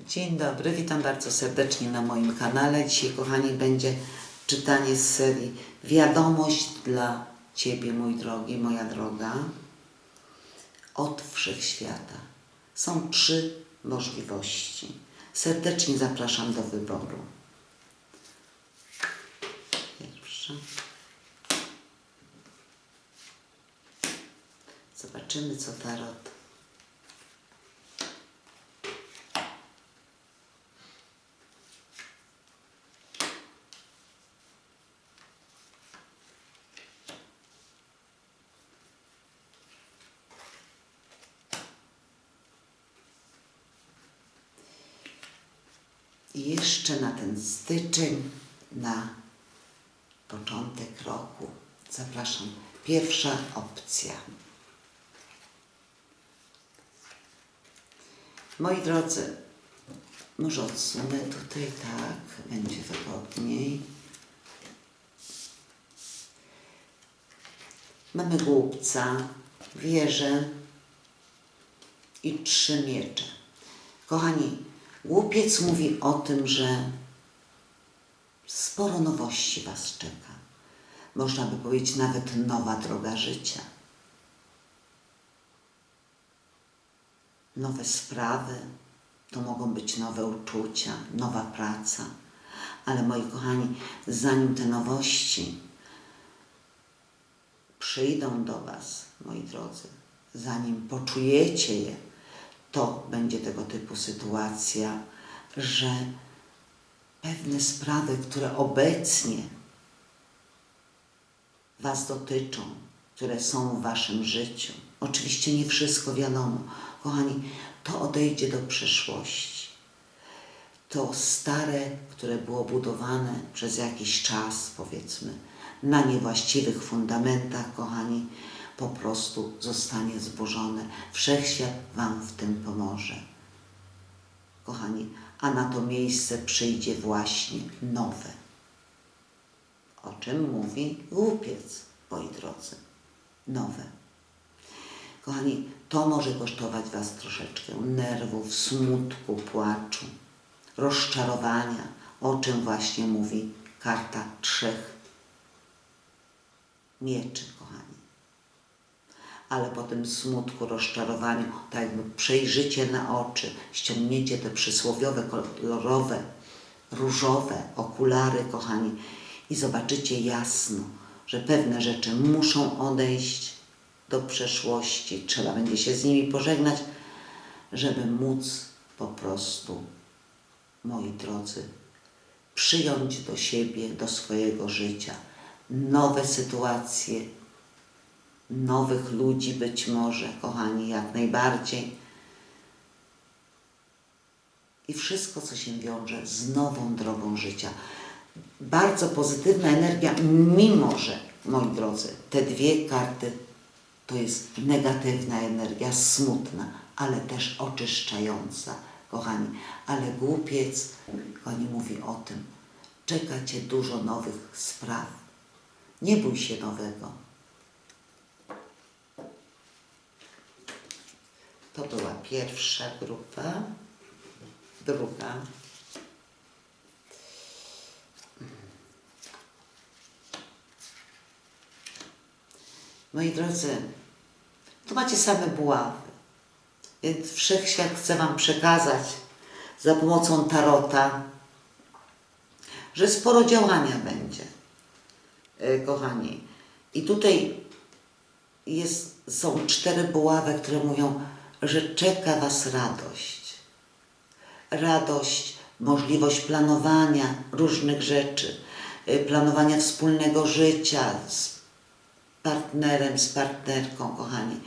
Dzień dobry, witam bardzo serdecznie na moim kanale. Dzisiaj, kochani, będzie czytanie z serii Wiadomość dla Ciebie, mój drogi, moja droga, od wszechświata. Są trzy możliwości. Serdecznie zapraszam do wyboru. Pierwsza. Zobaczymy, co tarot Jeszcze na ten styczeń, na początek roku zapraszam. Pierwsza opcja. Moi drodzy, może odsunę tutaj, tak, będzie wygodniej. Mamy głupca, wieżę i trzy miecze. Kochani, głupiec mówi o tym, że sporo nowości Was czeka. Można by powiedzieć nawet nowa droga życia. Nowe sprawy, to mogą być nowe uczucia, nowa praca. Ale moi kochani, zanim te nowości przyjdą do Was, moi drodzy, zanim poczujecie je, to będzie tego typu sytuacja, że pewne sprawy, które obecnie Was dotyczą, które są w Waszym życiu, oczywiście nie wszystko wiadomo, kochani, to odejdzie do przeszłości. To stare, które było budowane przez jakiś czas, powiedzmy, na niewłaściwych fundamentach, kochani, po prostu zostanie zburzone. Wszechświat Wam w tym pomoże. Kochani, a na to miejsce przyjdzie właśnie nowe. O czym mówi głupiec, moi drodzy? Nowe. Kochani, to może kosztować Was troszeczkę nerwów, smutku, płaczu, rozczarowania, o czym właśnie mówi karta trzech mieczy. Ale po tym smutku, rozczarowaniu, tak jakby przejrzycie na oczy, ściągniecie te przysłowiowe, kolorowe, różowe okulary, kochani, i zobaczycie jasno, że pewne rzeczy muszą odejść do przeszłości. Trzeba będzie się z nimi pożegnać, żeby móc po prostu, moi drodzy, przyjąć do siebie, do swojego życia nowe sytuacje, nowych ludzi być może, kochani, jak najbardziej. I wszystko, co się wiąże z nową drogą życia. Bardzo pozytywna energia, mimo że, moi drodzy, te dwie karty to jest negatywna energia, smutna, ale też oczyszczająca, kochani. Ale głupiec, kochani, mówi o tym, czeka Cię dużo nowych spraw. Nie bój się nowego. To była pierwsza grupa. Druga. Moi drodzy, tu macie same buławy. Więc wszechświat chce Wam przekazać za pomocą tarota, że sporo działania będzie, e, kochani. I tutaj jest, są cztery buławy, które mówią, że czeka Was radość. Radość, możliwość planowania różnych rzeczy, y, planowania wspólnego życia z partnerem, z partnerką, kochani.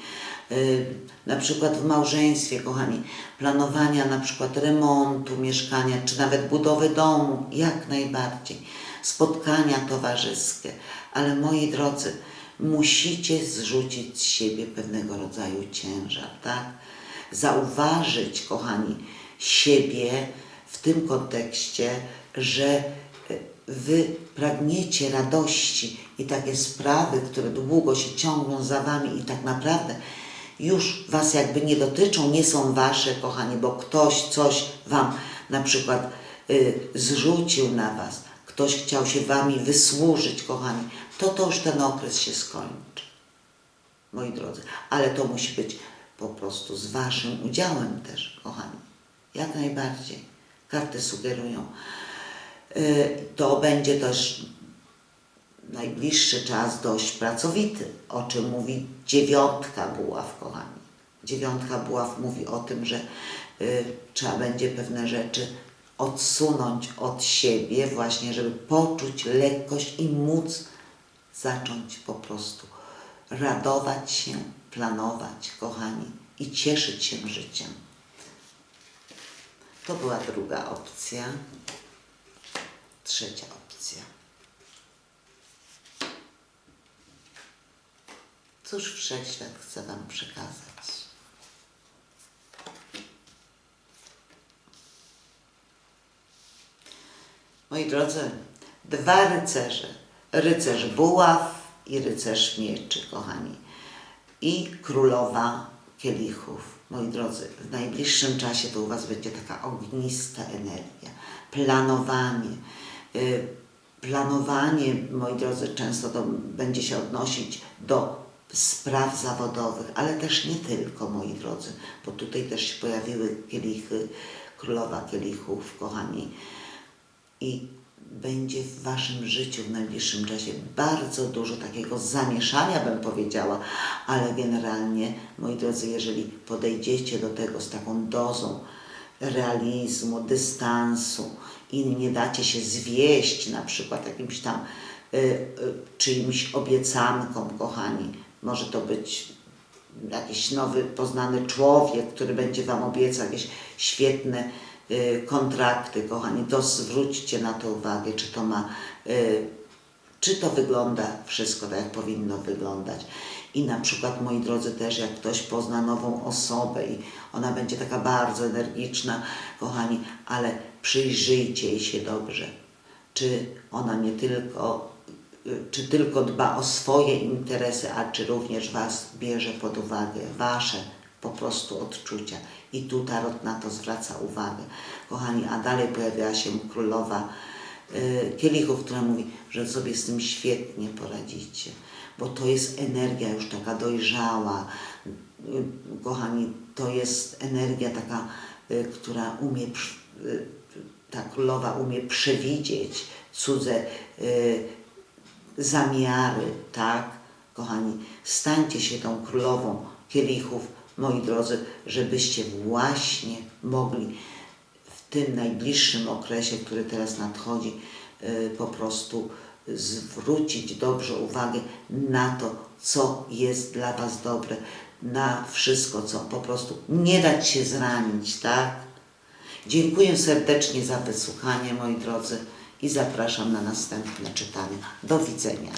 Y, Na przykład w małżeństwie, kochani, planowania na przykład remontu mieszkania, czy nawet budowy domu, jak najbardziej. Spotkania towarzyskie. Ale moi drodzy, musicie zrzucić z siebie pewnego rodzaju ciężar, tak? Zauważyć, kochani, siebie w tym kontekście, że e, wy pragniecie radości i takie sprawy, które długo się ciągną za wami i tak naprawdę już Was jakby nie dotyczą, nie są Wasze, kochani, bo ktoś coś Wam na przykład y, zrzucił na Was, ktoś chciał się Wami wysłużyć, kochani, to to już ten okres się skończy, moi drodzy. Ale to musi być po prostu z Waszym udziałem też, kochani. Jak najbardziej. Karty sugerują. Y, To będzie też najbliższy czas dość pracowity, o czym mówi dziewiątka buław, kochani. Dziewiątka buław mówi o tym, że y, trzeba będzie pewne rzeczy odsunąć od siebie, właśnie, żeby poczuć lekkość i móc zacząć po prostu radować się, planować, kochani, i cieszyć się życiem. To była druga opcja. Trzecia opcja. Cóż Wszechświat chce Wam przekazać? Moi drodzy, dwa rycerze. Rycerz buław i rycerz mieczy, kochani. I królowa kielichów. Moi drodzy, w najbliższym czasie to u Was będzie taka ognista energia. Planowanie. Y, planowanie, moi drodzy, często to będzie się odnosić do spraw zawodowych, ale też nie tylko, moi drodzy, bo tutaj też się pojawiły kielichy, królowa kielichów, kochani. I będzie w Waszym życiu w najbliższym czasie bardzo dużo takiego zamieszania, bym powiedziała, ale generalnie, moi drodzy, jeżeli podejdziecie do tego z taką dozą realizmu, dystansu i nie dacie się zwieść na przykład jakimś tam y, y, czyimś obiecankom, kochani, może to być jakiś nowy, poznany człowiek, który będzie Wam obiecał jakieś świetne kontrakty, kochani, to zwróćcie na to uwagę, czy to ma, y, czy to wygląda wszystko tak, jak powinno wyglądać. I na przykład, moi drodzy, też jak ktoś pozna nową osobę i ona będzie taka bardzo energiczna, kochani, ale przyjrzyjcie jej się dobrze. Czy ona nie tylko y, czy tylko dba o swoje interesy, a czy również Was bierze pod uwagę, Wasze po prostu odczucia. I tu Tarot na to zwraca uwagę. Kochani, a dalej pojawiała się królowa y, kielichów, która mówi, że sobie z tym świetnie poradzicie, bo to jest energia już taka dojrzała. Y, Kochani, to jest energia taka, y, która umie, ta królowa umie przewidzieć cudze y, zamiary, tak? Kochani, stańcie się tą królową kielichów, moi drodzy, żebyście właśnie mogli w tym najbliższym okresie, który teraz nadchodzi, y, po prostu zwrócić dobrze uwagę na to, co jest dla Was dobre, na wszystko, co po prostu nie dać się zranić, tak? Dziękuję serdecznie za wysłuchanie, moi drodzy, i zapraszam na następne czytanie. Do widzenia.